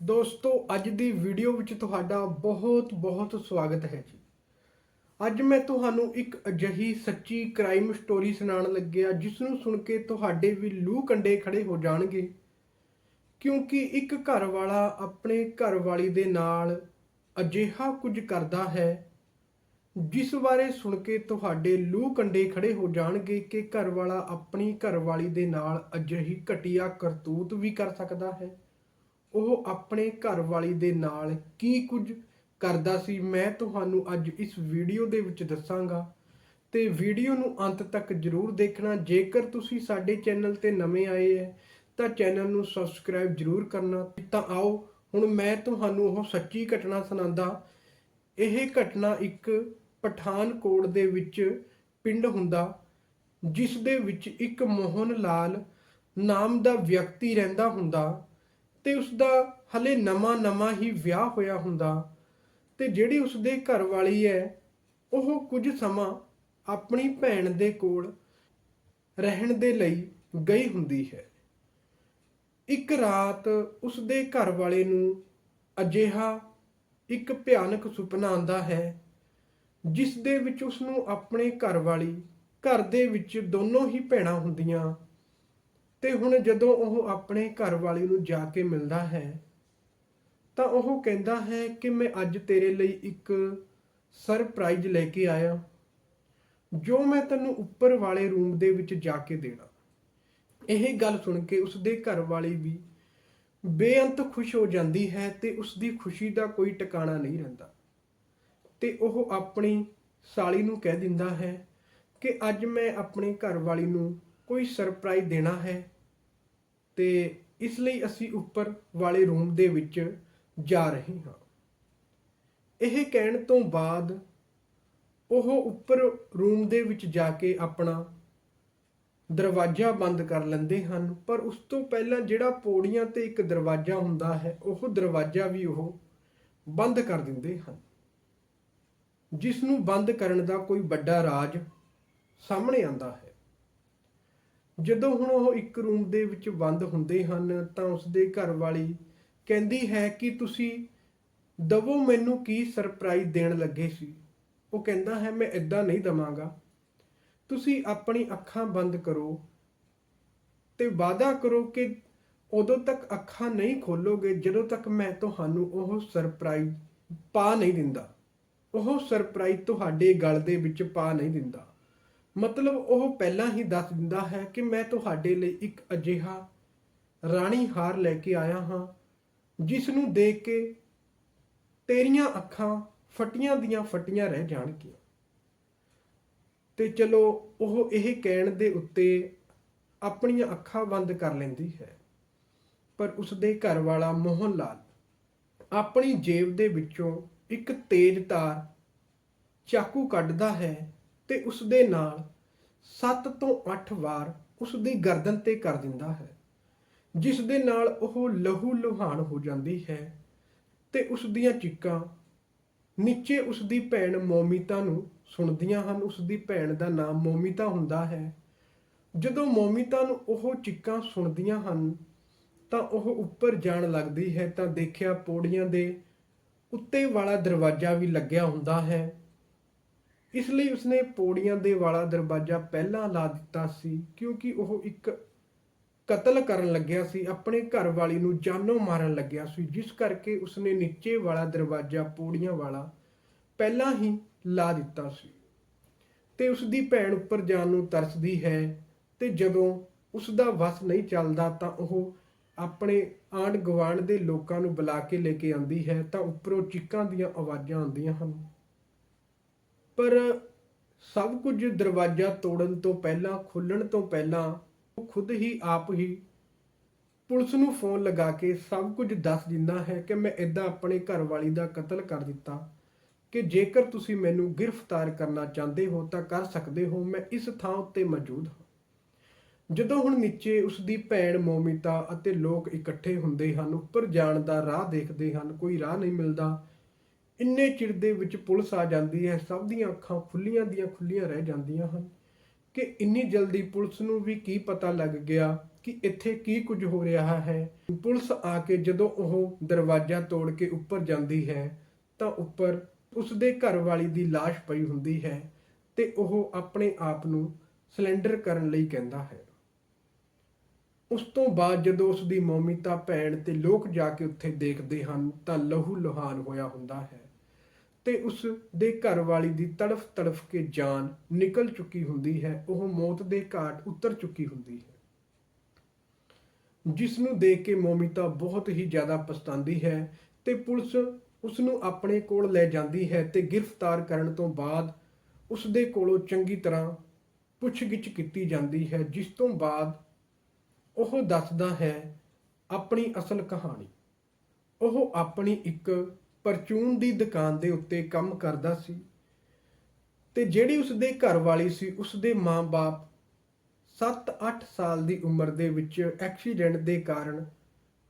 ਦੋਸਤੋ, ਅੱਜ ਦੀ ਵੀਡੀਓ ਵਿੱਚ ਤੁਹਾਡਾ ਬਹੁਤ ਬਹੁਤ ਸਵਾਗਤ ਹੈ ਜੀ। ਅੱਜ ਮੈਂ ਤੁਹਾਨੂੰ ਇੱਕ ਅਜਿਹੀ ਸੱਚੀ ਕ੍ਰਾਈਮ ਸਟੋਰੀ ਸੁਣਾਉਣ ਲੱਗਿਆ ਜਿਸ ਨੂੰ ਸੁਣ ਕੇ ਤੁਹਾਡੇ ਵੀ ਲੂ ਕੰਡੇ ਖੜੇ ਹੋ ਜਾਣਗੇ। ਕਿਉਂਕਿ ਇੱਕ ਘਰ ਵਾਲਾ ਆਪਣੇ ਘਰ ਵਾਲੀ ਦੇ ਨਾਲ ਅਜਿਹਾ ਕੁਝ ਕਰਦਾ ਹੈ, ਜਿਸ ਬਾਰੇ ਸੁਣ ਕੇ ਤੁਹਾਡੇ ਲੂ ਕੰਡੇ ਖੜੇ ਹੋ ਜਾਣਗੇ ਕਿ ਘਰ ਵਾਲਾ ਆਪਣੀ ਘਰਵਾਲੀ ਦੇ ਨਾਲ ਅਜਿਹੀ ਘਟੀਆ ਕਰਤੂਤ ਵੀ ਕਰ ਸਕਦਾ ਹੈ। ਉਹ ਆਪਣੇ ਘਰਵਾਲੀ ਦੇ ਨਾਲ ਕੀ ਕੁਝ ਕਰਦਾ ਸੀ, ਮੈਂ ਤੁਹਾਨੂੰ ਅੱਜ ਇਸ ਵੀਡੀਓ ਦੇ ਵਿੱਚ ਦੱਸਾਂਗਾ। ਤੇ ਵੀਡੀਓ ਨੂੰ ਅੰਤ ਤੱਕ ਜਰੂਰ ਦੇਖਣਾ। ਜੇਕਰ ਤੁਸੀਂ ਸਾਡੇ ਚੈਨਲ ਤੇ ਨਵੇਂ ਆਏ ਹੈ ਤਾਂ ਚੈਨਲ ਨੂੰ ਸਬਸਕ੍ਰਾਈਬ ਜਰੂਰ ਕਰਨਾ। ਤਾਂ ਆਓ, ਹੁਣ ਮੈਂ ਤੁਹਾਨੂੰ ਉਹ ਸੱਚੀ ਘਟਨਾ ਸੁਣਾਉਂਦਾ। ਇਹ ਘਟਨਾ ਇੱਕ ਪਠਾਨਕੋਟ ਦੇ ਵਿੱਚ ਪਿੰਡ ਹੁੰਦਾ, ਜਿਸ ਦੇ ਵਿੱਚ ਇੱਕ ਮੋਹਨ ਲਾਲ ਨਾਮ ਦਾ ਵਿਅਕਤੀ ਰਹਿੰਦਾ ਹੁੰਦਾ। ਤੇ ਉਸ ਦਾ ਹਲੇ ਨਵਾਂ ਨਵਾਂ ਹੀ ਵਿਆਹ ਹੋਇਆ ਹੁੰਦਾ ਤੇ ਜਿਹੜੀ ਉਸ ਦੇ ਘਰ ਵਾਲੀ ਹੈ, ਉਹ ਕੁਝ ਸਮਾਂ ਆਪਣੀ ਭੈਣ ਦੇ ਕੋਲ ਰਹਿਣ ਦੇ ਲਈ ਗਈ ਹੁੰਦੀ ਹੈ। ਇੱਕ ਰਾਤ ਉਸ ਦੇ ਘਰ ਵਾਲੇ ਨੂੰ ਅਜਿਹਾ ਇੱਕ ਭਿਆਨਕ ਸੁਪਨਾ ਆਉਂਦਾ ਹੈ, ਜਿਸ ਦੇ ਵਿੱਚ ਉਸ ਨੂੰ ਆਪਣੇ ਘਰ ਵਾਲੀ, ਘਰ ਦੇ ਵਿੱਚ ਦੋਨੋਂ ਹੀ ਭੈਣਾਂ ਹੁੰਦੀਆਂ ਤੇ ਹੁਣ ਜਦੋਂ ਉਹ ਆਪਣੇ ਘਰ ਵਾਲੀ ਨੂੰ ਜਾ ਕੇ ਮਿਲਦਾ ਹੈ, ਤਾਂ ਉਹ ਕਹਿੰਦਾ ਹੈ ਕਿ ਮੈਂ ਅੱਜ ਤੇਰੇ ਲਈ ਇੱਕ ਸਰਪ੍ਰਾਈਜ਼ ਲੈ ਕੇ ਆਇਆ, ਜੋ ਮੈਂ ਤੈਨੂੰ ਉੱਪਰ ਵਾਲੇ ਰੂਮ ਦੇ ਵਿੱਚ ਜਾ ਕੇ ਦੇਣਾ। ਇਹ ਗੱਲ ਸੁਣ ਕੇ ਉਸ ਦੇ ਘਰ ਵਾਲੀ ਵੀ ਬੇਅੰਤ ਖੁਸ਼ ਹੋ ਜਾਂਦੀ ਹੈ ਤੇ ਉਸ ਦੀ ਖੁਸ਼ੀ ਦਾ ਕੋਈ ਟਿਕਾਣਾ ਨਹੀਂ ਰਹਿੰਦਾ। ਤੇ ਉਹ ਆਪਣੀ ਸਾਲੀ ਨੂੰ ਕਹਿ ਦਿੰਦਾ ਹੈ ਕਿ ਅੱਜ ਮੈਂ ਆਪਣੇ ਘਰ ਵਾਲੀ ਨੂੰ ਕੋਈ ਸਰਪ੍ਰਾਈਜ਼ ਦੇਣਾ ਹੈ? ਤੇ ਇਸ ਲਈ ਅਸੀਂ ਉੱਪਰ ਵਾਲੇ ਰੂਮ ਦੇ ਵਿੱਚ ਜਾ ਰਹੇ ਹਾਂ। ਇਹ ਕਹਿਣ ਤੋਂ ਬਾਅਦ ਉਹ ਉੱਪਰ ਰੂਮ ਦੇ ਵਿੱਚ ਜਾ ਕੇ ਆਪਣਾ ਦਰਵਾਜ਼ਾ ਬੰਦ ਕਰ ਲੈਂਦੇ ਹਨ। ਪਰ ਉਸ ਤੋਂ ਪਹਿਲਾਂ ਜਿਹੜਾ ਪੌੜੀਆਂ ਤੇ ਇੱਕ ਦਰਵਾਜ਼ਾ ਹੁੰਦਾ ਹੈ, ਉਹ ਦਰਵਾਜ਼ਾ ਵੀ ਉਹ ਬੰਦ ਕਰ ਦਿੰਦੇ ਹਨ। ਜਿਸ ਨੂੰ ਬੰਦ ਕਰਨ ਦਾ ਕੋਈ ਵੱਡਾ ਰਾਜ ਸਾਹਮਣੇ ਆਉਂਦਾ ਹੈ। ਜਦੋਂ ਹੁਣ ਉਹ ਇੱਕ ਰੂਮ ਦੇ ਵਿੱਚ ਬੰਦ ਹੁੰਦੇ ਹਨ ਤਾਂ ਉਸ ਦੇ ਘਰ ਵਾਲੀ ਕਹਿੰਦੀ ਹੈ ਕਿ ਤੁਸੀਂ ਦਵੋ ਮੈਨੂੰ ਕੀ ਸਰਪ੍ਰਾਈਜ਼ ਦੇਣ ਲੱਗੇ ਸੀ। ਉਹ ਕਹਿੰਦਾ ਹੈ, ਮੈਂ ਇਦਾਂ ਨਹੀਂ ਦਵਾਂਗਾ। ਤੁਸੀਂ ਆਪਣੀ ਅੱਖਾਂ ਬੰਦ ਕਰੋ ਤੇ ਵਾਅਦਾ ਕਰੋ ਕਿ ਉਦੋਂ ਤੱਕ ਅੱਖਾਂ ਨਹੀਂ ਖੋਲੋਗੇ ਜਦੋਂ ਤੱਕ ਮੈਂ ਤੁਹਾਨੂੰ ਉਹ ਸਰਪ੍ਰਾਈਜ਼ ਪਾ ਨਹੀਂ ਦਿੰਦਾ। ਉਹ ਸਰਪ੍ਰਾਈਜ਼ ਤੁਹਾਡੇ ਗਲ ਦੇ ਵਿੱਚ ਪਾ ਨਹੀਂ ਦਿੰਦਾ। ਮਤਲਬ ਉਹ ਪਹਿਲਾਂ ਹੀ ਦੱਸ ਦਿੰਦਾ ਹੈ ਕਿ ਮੈਂ ਤੁਹਾਡੇ ਲਈ ਇੱਕ ਅਜਿਹਾ ਰਾਣੀ ਹਾਰ ਲੈ ਕੇ ਆਇਆ ਹਾਂ ਜਿਸ ਨੂੰ ਦੇਖ ਕੇ ਤੇਰੀਆਂ ਅੱਖਾਂ ਫਟੀਆਂ ਦੀਆਂ ਫਟੀਆਂ ਰਹਿ ਜਾਣਗੀਆਂ। ਤੇ ਚਲੋ, ਉਹ ਇਹ ਕਹਿਣ ਦੇ ਉੱਤੇ ਆਪਣੀਆਂ ਅੱਖਾਂ ਬੰਦ ਕਰ ਲੈਂਦੀ ਹੈ। ਪਰ ਉਸ ਦੇ ਘਰ ਵਾਲਾ ਮੋਹਨ ਲਾਲ ਆਪਣੀ ਜੇਬ ਦੇ ਵਿੱਚੋਂ ਇੱਕ ਤੇਜ਼ ਤਾਰ ਚਾਕੂ ਕੱਢਦਾ ਹੈ ਤੇ ਉਸ ਦੇ ਨਾਲ 7 ਤੋਂ 8 ਵਾਰ ਉਸ ਦੀ ਗਰਦਨ ਤੇ ਕਰ ਦਿੰਦਾ ਹੈ ਜਿਸ ਦੇ ਨਾਲ ਉਹ ਲਹੂ ਲੁਹਾਨ ਹੋ ਜਾਂਦੀ ਹੈ ਤੇ ਉਸ ਦੀਆਂ ਚੀਕਾਂ ਨੀਚੇ ਉਸ ਦੀ ਭੈਣ ਮੋਮੀਤਾ ਨੂੰ ਸੁਣਦੀਆਂ ਹਨ। ਉਸ ਦੀ ਭੈਣ ਦਾ ਨਾਮ ਮੋਮੀਤਾ ਹੁੰਦਾ ਹੈ। ਜਦੋਂ ਮੋਮੀਤਾ ਨੂੰ ਉਹ ਚੀਕਾਂ ਸੁਣਦੀਆਂ ਹਨ, ਤਾਂ ਉਹ ਉੱਪਰ ਜਾਣ ਲੱਗਦੀ ਹੈ ਤਾਂ ਦੇਖਿਆ ਪੌੜੀਆਂ ਦੇ ਉੱਤੇ ਵਾਲਾ ਦਰਵਾਜ਼ਾ ਵੀ ਲੱਗਿਆ ਹੁੰਦਾ ਹੈ। ਇਸ ਲਈ ਉਸਨੇ ਪੌੜੀਆਂ ਦੇ ਵਾਲਾ ਦਰਵਾਜ਼ਾ ਪਹਿਲਾਂ ਲਾ ਦਿੱਤਾ ਸੀ, ਕਿਉਂਕਿ ਉਹ ਇੱਕ ਕਤਲ ਕਰਨ ਲੱਗਿਆ ਸੀ, ਆਪਣੇ ਘਰ ਵਾਲੀ ਨੂੰ ਜਾਨੋਂ ਮਾਰਨ ਲੱਗਿਆ ਸੀ, ਜਿਸ ਕਰਕੇ ਉਸਨੇ ਨੀਚੇ ਵਾਲਾ ਦਰਵਾਜ਼ਾ ਪੌੜੀਆਂ ਵਾਲਾ ਪਹਿਲਾਂ ਹੀ ਲਾ ਦਿੱਤਾ ਸੀ। ਤੇ ਉਸ ਦੀ ਭੈਣ ਉੱਪਰ ਜਾਣ ਨੂੰ ਤਰਸਦੀ ਹੈ ਤੇ ਜਦੋਂ ਉਸ ਦਾ ਵਸ ਨਹੀਂ ਚੱਲਦਾ ਤਾਂ ਉਹ ਆਪਣੇ ਆਂਢ ਗੁਆਂਢ ਦੇ ਲੋਕਾਂ ਨੂੰ ਬੁਲਾ ਕੇ ਲੈ ਕੇ ਆਉਂਦੀ ਹੈ ਤਾਂ ਉੱਪਰੋਂ ਚੀਕਾਂ ਦੀਆਂ ਆਵਾਜ਼ਾਂ ਆਉਂਦੀਆਂ ਹਨ। ਪਰ ਸਭ ਕੁਝ ਦਰਵਾਜ਼ਾ ਤੋੜਨ ਤੋਂ ਪਹਿਲਾਂ ਖੁੱਲਣ ਤੋਂ ਪਹਿਲਾਂ ਉਹ ਖੁਦ ਹੀ ਆਪ ਹੀ ਪੁਲਿਸ ਨੂੰ ਫੋਨ ਲਗਾ ਕੇ ਸਭ ਕੁਝ ਦੱਸ ਦਿੰਦਾ ਹੈ ਕਿ ਮੈਂ ਇਦਾਂ ਆਪਣੇ ਘਰ ਵਾਲੀ ਦਾ ਕਤਲ ਕਰ ਦਿੱਤਾ ਕਿ ਜੇਕਰ ਤੁਸੀਂ ਮੈਨੂੰ ਗ੍ਰਿਫਤਾਰ ਕਰਨਾ ਚਾਹੁੰਦੇ ਹੋ ਤਾਂ ਕਰ ਸਕਦੇ ਹੋ, ਮੈਂ ਇਸ ਥਾਂ ਉੱਤੇ ਮੌਜੂਦ ਹਾਂ। ਜਦੋਂ ਹੁਣ ਨੀਚੇ ਉਸ ਦੀ ਭੈਣ ਮੋਮਿਤਾ ਅਤੇ ਲੋਕ ਇਕੱਠੇ ਹੁੰਦੇ ਹਨ, ਉੱਪਰ ਜਾਣ ਦਾ ਰਾਹ ਦੇਖਦੇ ਹਨ, ਕੋਈ ਰਾਹ ਨਹੀਂ ਮਿਲਦਾ ਇੰਨੇ ਚਿਰ ਦੇ ਵਿੱਚ ਪੁਲਿਸ ਆ ਜਾਂਦੀ ਹੈ, ਸਭ ਦੀਆਂ ਅੱਖਾਂ ਖੁੱਲੀਆਂ ਦੀਆਂ ਖੁੱਲੀਆਂ ਰਹਿ ਜਾਂਦੀਆਂ ਹਨ। ਕਿ ਇੰਨੀ ਜਲਦੀ ਪੁਲਿਸ ਨੂੰ ਵੀ ਕੀ ਪਤਾ ਲੱਗ ਗਿਆ ਕਿ ਇੱਥੇ ਕੀ ਕੁਝ ਹੋ ਰਿਹਾ ਹੈ। ਪੁਲਿਸ ਆ ਕੇ ਜਦੋਂ ਉਹ ਦਰਵਾਜ਼ਾ ਤੋੜ ਕੇ ਉੱਪਰ ਜਾਂਦੀ ਹੈ, ਤਾਂ ਉੱਪਰ ਉਸ ਦੇ ਘਰ ਵਾਲੀ ਦੀ ਲਾਸ਼ ਪਈ ਹੁੰਦੀ ਹੈ ਤੇ ਉਹ ਆਪਣੇ ਆਪ ਨੂੰ ਸਿਲੰਡਰ ਕਰਨ ਲਈ ਕਹਿੰਦਾ ਹੈ। ਉਸ ਤੋਂ ਬਾਅਦ ਜਦੋਂ ਉਸ ਦੀ ਮੌਮੀਤਾ ਭੈਣ ਤੇ ਲੋਕ ਜਾ ਕੇ ਉੱਥੇ ਦੇਖਦੇ ਹਨ, ਤਾਂ ਲਹੂ ਲੁਹਾਨ ਹੋਇਆ ਹੁੰਦਾ ਹੈ। ਤੇ ਉਸ ਦੇ ਘਰ ਵਾਲੀ ਦੀ ਤੜਫ ਤੜਫ ਕੇ ਜਾਨ ਨਿਕਲ ਚੁੱਕੀ ਹੁੰਦੀ ਹੈ, ਉਹ ਮੌਤ ਦੇ ਘਾਟ ਉਤਰ ਚੁੱਕੀ ਹੁੰਦੀ ਹੈ। ਜਿਸ ਨੂੰ ਦੇਖ ਕੇ ਮੋਮਿਤਾ ਬਹੁਤ ਹੀ ਜ਼ਿਆਦਾ ਪਛਤਾਉਂਦੀ ਹੈ ਤੇ ਪੁਲਿਸ ਉਸ ਨੂੰ ਆਪਣੇ ਕੋਲ ਲੈ ਜਾਂਦੀ ਹੈ ਤੇ ਗ੍ਰਿਫਤਾਰ ਕਰਨ ਤੋਂ ਬਾਅਦ ਉਸ ਦੇ ਕੋਲੋਂ ਚੰਗੀ ਤਰ੍ਹਾਂ ਪੁੱਛਗਿੱਛ ਕੀਤੀ ਜਾਂਦੀ ਹੈ, ਜਿਸ ਤੋਂ ਬਾਅਦ ਉਹ ਦੱਸਦਾ ਹੈ ਆਪਣੀ ਅਸਲ ਕਹਾਣੀ। ਉਹ ਆਪਣੀ ਇੱਕ ਪਰਚੂਨ ਦੀ ਦੁਕਾਨ ਦੇ ਉੱਤੇ ਕੰਮ ਕਰਦਾ ਸੀ ਤੇ ਜਿਹੜੀ ਉਸ ਦੇ ਘਰ ਵਾਲੀ ਸੀ ਉਸ ਦੇ ਮਾਂ-ਬਾਪ 7-8 ਸਾਲ ਦੀ ਉਮਰ ਦੇ ਵਿੱਚ ਐਕਸੀਡੈਂਟ ਦੇ ਕਾਰਨ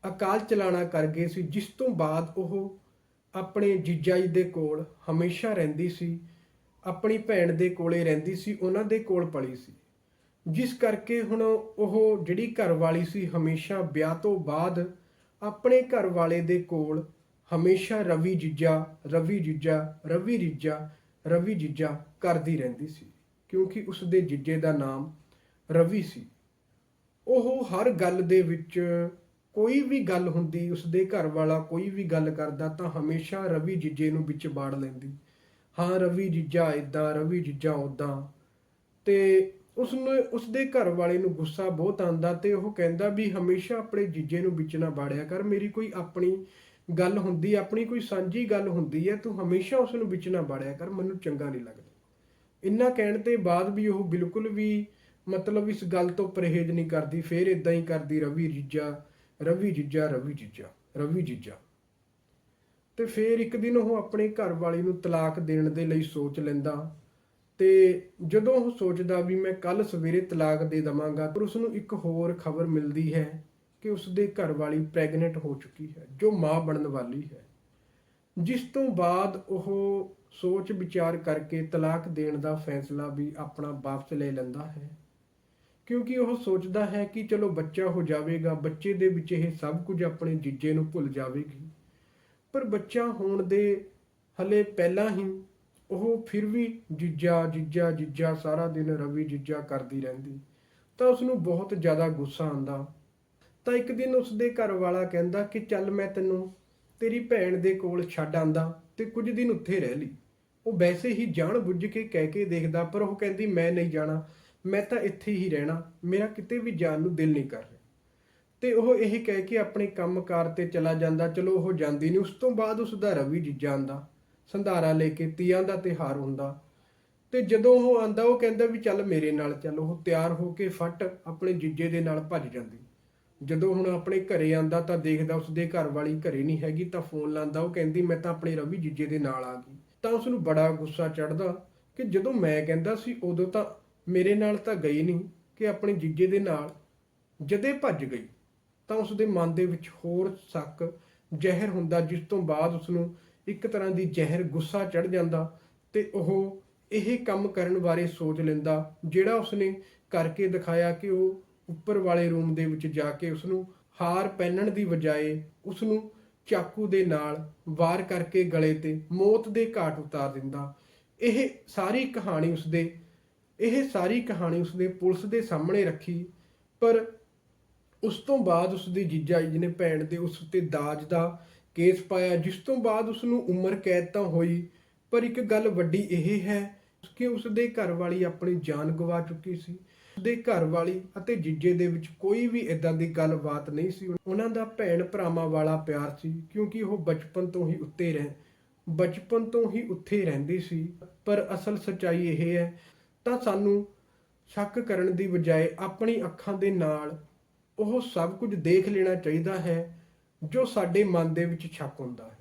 ਅਕਾਲ ਚਲਾਣਾ ਕਰ ਗਏ ਸੀ, ਜਿਸ ਤੋਂ ਬਾਅਦ ਉਹ ਆਪਣੇ ਜੀਜਾ ਜੀ ਦੇ ਕੋਲ ਹਮੇਸ਼ਾ ਰਹਿੰਦੀ ਸੀ, ਆਪਣੀ ਭੈਣ ਦੇ ਕੋਲੇ ਰਹਿੰਦੀ ਸੀ, ਉਹਨਾਂ ਦੇ ਕੋਲ ਪਲੀ ਸੀ। ਜਿਸ ਕਰਕੇ ਹੁਣ ਉਹ ਜਿਹੜੀ ਘਰ ਵਾਲੀ ਸੀ, ਹਮੇਸ਼ਾ ਵਿਆਹ ਤੋਂ ਬਾਅਦ ਆਪਣੇ ਘਰ ਵਾਲੇ ਦੇ ਕੋਲ ਹਮੇਸ਼ਾ ਰਵੀ ਜੀਜਾ ਰਵੀ ਜੀਜਾ ਰਵੀ ਜੀਜਾ ਰਵੀ ਜੀਜਾ ਕਰਦੀ ਰਹਿੰਦੀ ਸੀ, ਕਿਉਂਕਿ ਉਸ ਦੇ ਜੀਜੇ ਦਾ ਨਾਮ ਰਵੀ ਸੀ। ਉਹ ਹਰ ਗੱਲ ਦੇ ਵਿੱਚ ਕੋਈ ਵੀ ਗੱਲ ਹੁੰਦੀ ਉਸ ਦੇ ਘਰ ਵਾਲਾ ਕੋਈ ਵੀ ਗੱਲ ਕਰਦਾ ਤਾਂ ਹਮੇਸ਼ਾ ਰਵੀ ਜੀਜੇ ਨੂੰ ਵਿੱਚ ਬਾੜ ਲੈਂਦੀ। ਹਾਂ, ਰਵੀ ਜੀਜਾ ਇਦਾਂ ਰਵੀ ਜੀਜਾ ਉਦਾਂ ਤੇ ਉਸ ਨੂੰ ਉਸ ਦੇ ਘਰ ਵਾਲੇ ਨੂੰ ਗੁੱਸਾ ਬਹੁਤ ਆਂਦਾ ਤੇ ਉਹ ਕਹਿੰਦਾ ਵੀ ਹਮੇਸ਼ਾ ਆਪਣੇ ਜੀਜੇ ਨੂੰ ਵਿੱਚ ਨਾ ਬਾੜਿਆ ਕਰ, ਮੇਰੀ ਕੋਈ ਆਪਣੀ ਗੱਲ ਹੁੰਦੀ, ਆਪਣੀ ਕੋਈ ਸਾਂਝੀ ਗੱਲ ਹੁੰਦੀ ਹੈ, ਤੂੰ ਹਮੇਸ਼ਾ ਉਸ ਨੂੰ ਵਿੱਚ ਨਾ ਬਾੜਿਆ ਕਰ, ਮੈਨੂੰ ਚੰਗਾ ਨਹੀਂ ਲੱਗਦਾ। ਇੰਨਾ ਕਹਿਣ ਤੇ ਬਾਅਦ ਵੀ ਉਹ ਬਿਲਕੁਲ ਵੀ ਮਤਲਬ ਇਸ ਗੱਲ ਤੋਂ ਪਰਹੇਜ਼ ਨਹੀਂ ਕਰਦੀ, ਫੇਰ ਇਦਾਂ ਹੀ ਕਰਦੀ, ਰਵੀ ਜੀਜਾ ਰਵੀ ਜੀਜਾ ਰਵੀ ਜੀਜਾ ਰਵੀ ਜੀਜਾ। ਤੇ ਫੇਰ ਇੱਕ ਦਿਨ ਉਹ ਆਪਣੇ ਘਰ ਵਾਲੀ ਨੂੰ ਤਲਾਕ ਦੇਣ ਦੇ ਲਈ ਸੋਚ ਲੈਂਦਾ ਤੇ ਜਦੋਂ ਉਹ ਸੋਚਦਾ ਵੀ ਮੈਂ ਕੱਲ ਸਵੇਰੇ ਤਲਾਕ ਦੇ ਦਵਾਂਗਾ, ਪਰ ਉਸ ਨੂੰ ਇੱਕ ਹੋਰ ਖਬਰ ਮਿਲਦੀ ਹੈ ਕਿ ਉਸ ਦੇ ਘਰ ਵਾਲੀ ਪ੍ਰੈਗਨੈਂਟ ਹੋ ਚੁੱਕੀ ਹੈ, ਜੋ ਮਾਂ ਬਣਨ ਵਾਲੀ ਹੈ। ਜਿਸ ਤੋਂ ਬਾਅਦ ਉਹ ਸੋਚ ਵਿਚਾਰ ਕਰਕੇ ਤਲਾਕ ਦੇਣ ਦਾ ਫੈਸਲਾ ਵੀ ਆਪਣਾ ਵਾਪਸ ਲੈ ਲੈਂਦਾ ਹੈ। ਕਿਉਂਕਿ ਉਹ ਸੋਚਦਾ ਹੈ ਕਿ ਚਲੋ ਬੱਚਾ ਹੋ ਜਾਵੇਗਾ, ਬੱਚੇ ਦੇ ਵਿੱਚ ਇਹ ਸਭ ਕੁਝ ਆਪਣੇ ਜੀਜੇ ਨੂੰ ਭੁੱਲ ਜਾਵੇਗੀ। ਪਰ ਬੱਚਾ ਹੋਣ ਦੇ ਹਲੇ ਪਹਿਲਾਂ ਹੀ ਉਹ ਫਿਰ ਵੀ ਜੀਜਾ ਜੀਜਾ ਜੀਜਾ, ਸਾਰਾ ਦਿਨ ਰਵੀ ਜੀਜਾ ਕਰਦੀ ਰਹਿੰਦੀ। ਤਾਂ ਉਸ ਨੂੰ ਬਹੁਤ ਜ਼ਿਆਦਾ ਗੁੱਸਾ ਆਉਂਦਾ ਤਾਂ ਇੱਕ ਦਿਨ ਉਸਦੇ ਘਰ ਵਾਲਾ ਕਹਿੰਦਾ ਕਿ ਚੱਲ ਮੈਂ ਤੈਨੂੰ ਤੇਰੀ ਭੈਣ ਦੇ ਕੋਲ ਛੱਡ ਆਂਦਾ ਤੇ ਕੁਝ ਦਿਨ ਉੱਥੇ ਰਹਿ ਲਈ। ਉਹ ਵੈਸੇ ਹੀ ਜਾਣ ਬੁੱਝ ਕੇ ਕਹਿ ਕੇ ਦੇਖਦਾ, ਪਰ ਉਹ ਕਹਿੰਦੀ, ਮੈਂ ਨਹੀਂ ਜਾਣਾ, ਮੈਂ ਤਾਂ ਇੱਥੇ ਹੀ ਰਹਿਣਾ, ਮੇਰਾ ਕਿਤੇ ਵੀ ਜਾਣ ਨੂੰ ਦਿਲ ਨਹੀਂ ਕਰ ਰਿਹਾ। ਤੇ ਉਹ ਇਹ ਕਹਿ ਕੇ ਆਪਣੇ ਕੰਮਕਾਰ ਤੇ ਚਲਾ ਜਾਂਦਾ। ਚਲੋ, ਉਹ ਜਾਂਦੀ ਨਹੀਂ। ਉਸ ਤੋਂ ਬਾਅਦ ਉਸ ਦਾ ਰਵੀ ਜੀਜਾ ਆਂਦਾ ਸੰਧਾਰਾ ਲੈ ਕੇ ਤੀਆਂ ਦਾ ਤਿਹਾਰ ਹੁੰਦਾ। ਤੇ ਜਦੋਂ ਉਹ ਆਂਦਾ, ਉਹ ਕਹਿੰਦਾ ਵੀ ਚੱਲ ਮੇਰੇ ਨਾਲ ਚੱਲ। ਉਹ ਤਿਆਰ ਹੋ ਕੇ ਫਟ ਆਪਣੇ ਜੀਜੇ ਦੇ ਨਾਲ ਭੱਜ ਜਾਂਦੀ। ਜਦੋਂ ਹੁਣ ਆਪਣੇ ਘਰੇ ਆਂਦਾ ਤਾਂ ਦੇਖਦਾ ਉਸਦੇ ਘਰ ਵਾਲੀ ਘਰੇ ਨਹੀਂ ਹੈਗੀ ਤਾਂ ਫੋਨ ਲਾਂਦਾ, ਉਹ ਕਹਿੰਦੀ, ਮੈਂ ਤਾਂ ਆਪਣੇ ਰਵੀ ਜੀਜੇ ਦੇ ਨਾਲ ਆ ਗਈ। ਤਾਂ ਉਸ ਨੂੰ ਬੜਾ ਗੁੱਸਾ ਚੜਦਾ ਕਿ ਜਦੋਂ ਮੈਂ ਕਹਿੰਦਾ ਸੀ, ਉਦੋਂ ਤਾਂ ਮੇਰੇ ਨਾਲ ਤਾਂ ਗਈ ਨਹੀਂ ਕਿ ਆਪਣੇ ਜੀਜੇ ਦੇ ਨਾਲ। ਜਦੇ ਭੱਜ ਗਈ ਤਾਂ ਉਸ ਦੇ ਮਨ ਦੇ ਵਿੱਚ ਹੋਰ ਸ਼ੱਕ, ਜ਼ਹਿਰ ਹੁੰਦਾ, ਜਿਸ ਤੋਂ ਬਾਅਦ ਉਸ ਨੂੰ ਇੱਕ ਤਰ੍ਹਾਂ ਦੀ ਜ਼ਹਿਰ, ਗੁੱਸਾ ਚੜ ਜਾਂਦਾ ਤੇ ਉਹ ਇਹ ਕੰਮ ਕਰਨ ਬਾਰੇ ਸੋਚ ਲੈਂਦਾ, ਜਿਹੜਾ ਉਸਨੇ ਕਰਕੇ ਦਿਖਾਇਆ ਕਿ ਉਹ ਉੱਪਰ ਵਾਲੇ ਰੂਮ ਦੇ ਵਿੱਚ ਜਾ ਕੇ ਉਸ ਨੂੰ ਹਾਰ ਪਹਿਨਣ ਦੀ ਬਜਾਏ ਉਸ ਨੂੰ ਚਾਕੂ ਦੇ ਨਾਲ ਵਾਰ ਕਰਕੇ ਗਲੇ ਤੇ ਮੌਤ ਦੇ ਘਾਟ ਉਤਾਰ ਦਿੰਦਾ। ਇਹ ਸਾਰੀ ਕਹਾਣੀ ਉਸਦੇ, ਇਹ ਸਾਰੀ ਕਹਾਣੀ ਉਸਨੇ ਪੁਲਿਸ ਦੇ ਸਾਹਮਣੇ ਰੱਖੀ, ਪਰ ਉਸ ਤੋਂ ਬਾਅਦ ਉਸਦੀ ਜੀਜਾ ਜੀ ਨੇ ਭੈਣ ਦੇ ਉਸ ਉੱਤੇ ਦਾਜ ਦਾ ਕੇਸ ਪਾਇਆ, ਜਿਸ ਤੋਂ ਬਾਅਦ ਉਸ ਨੂੰ ਉਮਰ ਕੈਦ ਤਾਂ ਹੋਈ, ਪਰ ਇੱਕ ਗੱਲ ਵੱਡੀ ਇਹ ਹੈ ਕਿ ਉਸ ਦੇ ਘਰ ਵਾਲੀ ਆਪਣੀ ਜਾਨ ਗਵਾ ਚੁੱਕੀ ਸੀ। ਦੇ ਘਰ ਵਾਲੀ ਅਤੇ ਜੀਜੇ ਦੇ ਵਿੱਚ ਕੋਈ ਵੀ ਇਦਾਂ ਦੀ ਗੱਲਬਾਤ ਨਹੀਂ ਸੀ। ਉਹਨਾਂ ਦਾ ਭੈਣ ਭਰਾਵਾਂ ਵਾਲਾ ਪਿਆਰ ਸੀ, ਕਿਉਂਕਿ ਉਹ ਬਚਪਨ ਤੋਂ ਹੀ ਉੱਤੇ ਰਹਿ, ਬਚਪਨ ਤੋਂ ਹੀ ਉੱਥੇ ਰਹਿੰਦੀ ਸੀ। ਪਰ ਅਸਲ ਸੱਚਾਈ ਇਹ ਹੈ, ਤਾਂ ਸਾਨੂੰ ਸ਼ੱਕ ਕਰਨ ਦੀ ਬਜਾਏ ਆਪਣੀ ਅੱਖਾਂ ਦੇ ਨਾਲ ਉਹ ਸਭ ਕੁਝ ਦੇਖ ਲੈਣਾ ਚਾਹੀਦਾ ਹੈ, ਜੋ ਸਾਡੇ ਮਨ ਦੇ ਵਿੱਚ ਸ਼ੱਕ ਹੁੰਦਾ ਹੈ।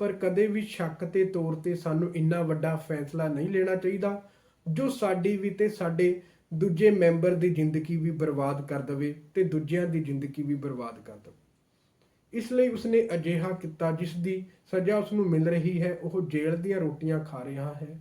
ਪਰ ਕਦੇ ਵੀ ਸ਼ੱਕ ਤੇ ਤੌਰ ਤੇ ਸਾਨੂੰ ਇੰਨਾ ਵੱਡਾ ਫੈਸਲਾ ਨਹੀਂ ਲੈਣਾ ਚਾਹੀਦਾ, ਜੋ ਸਾਡੀ ਵੀ ਤੇ ਸਾਡੇ ਦੂਜੇ ਮੈਂਬਰ ਦੀ ਜ਼ਿੰਦਗੀ ਵੀ ਬਰਬਾਦ ਕਰ ਦੇਵੇ ਤੇ ਦੂਜਿਆਂ ਦੀ ਜ਼ਿੰਦਗੀ ਵੀ ਬਰਬਾਦ ਕਰ ਦੇਵੇ। ਇਸ ਲਈ ਉਸਨੇ ਅਜਿਹਾ ਕੀਤਾ ਜਿਸ ਦੀ ਸਜ਼ਾ ਉਸ ਨੂੰ ਮਿਲ ਰਹੀ ਹੈ। ਉਹ ਜੇਲ੍ਹ ਦੀਆਂ ਰੋਟੀਆਂ ਖਾ ਰਿਹਾ ਹੈ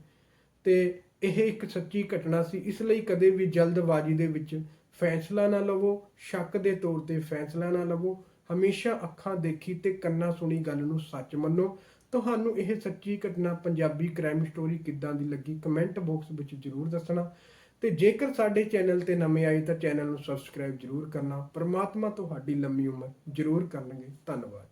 ਤੇ ਇਹ ਇੱਕ ਸੱਚੀ ਘਟਨਾ ਸੀ। ਇਸ ਲਈ ਕਦੇ ਵੀ ਜਲਦਬਾਜ਼ੀ ਦੇ ਵਿੱਚ ਫੈਸਲਾ ਨਾ ਲਵੋ, ਸ਼ੱਕ ਦੇ ਤੌਰ ਤੇ ਫੈਸਲਾ ਨਾ ਲਵੋ। ਹਮੇਸ਼ਾ ਅੱਖਾਂ ਦੇਖੀ ਤੇ ਕੰਨਾਂ ਸੁਣੀ ਗੱਲ ਨੂੰ ਸੱਚ ਮੰਨੋ। ਤੁਹਾਨੂੰ ਇਹ ਸੱਚੀ ਘਟਨਾ ਪੰਜਾਬੀ ਕ੍ਰਾਈਮ ਸਟੋਰੀ ਕਿੱਦਾਂ ਦੀ ਲੱਗੀ? ਕਮੈਂਟ ਬਾਕਸ ਵਿੱਚ ਜਰੂਰ ਦੱਸਣਾ। ਤੇ ਜੇਕਰ ਸਾਡੇ ਚੈਨਲ ਤੇ ਨਵੇਂ ਆਏ ਤਾਂ ਚੈਨਲ ਨੂੰ ਸਬਸਕ੍ਰਾਈਬ ਜਰੂਰ ਕਰਨਾ। ਪ੍ਰਮਾਤਮਾ ਤੁਹਾਡੀ ਲੰਮੀ ਉਮਰ ਜਰੂਰ ਕਰਨਗੇ। ਧੰਨਵਾਦ